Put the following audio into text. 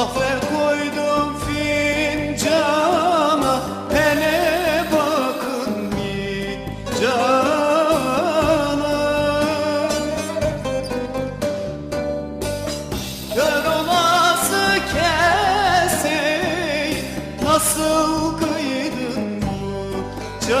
kahve koydum fincana Hele bakın mi cana Kör olası keseyi nasıl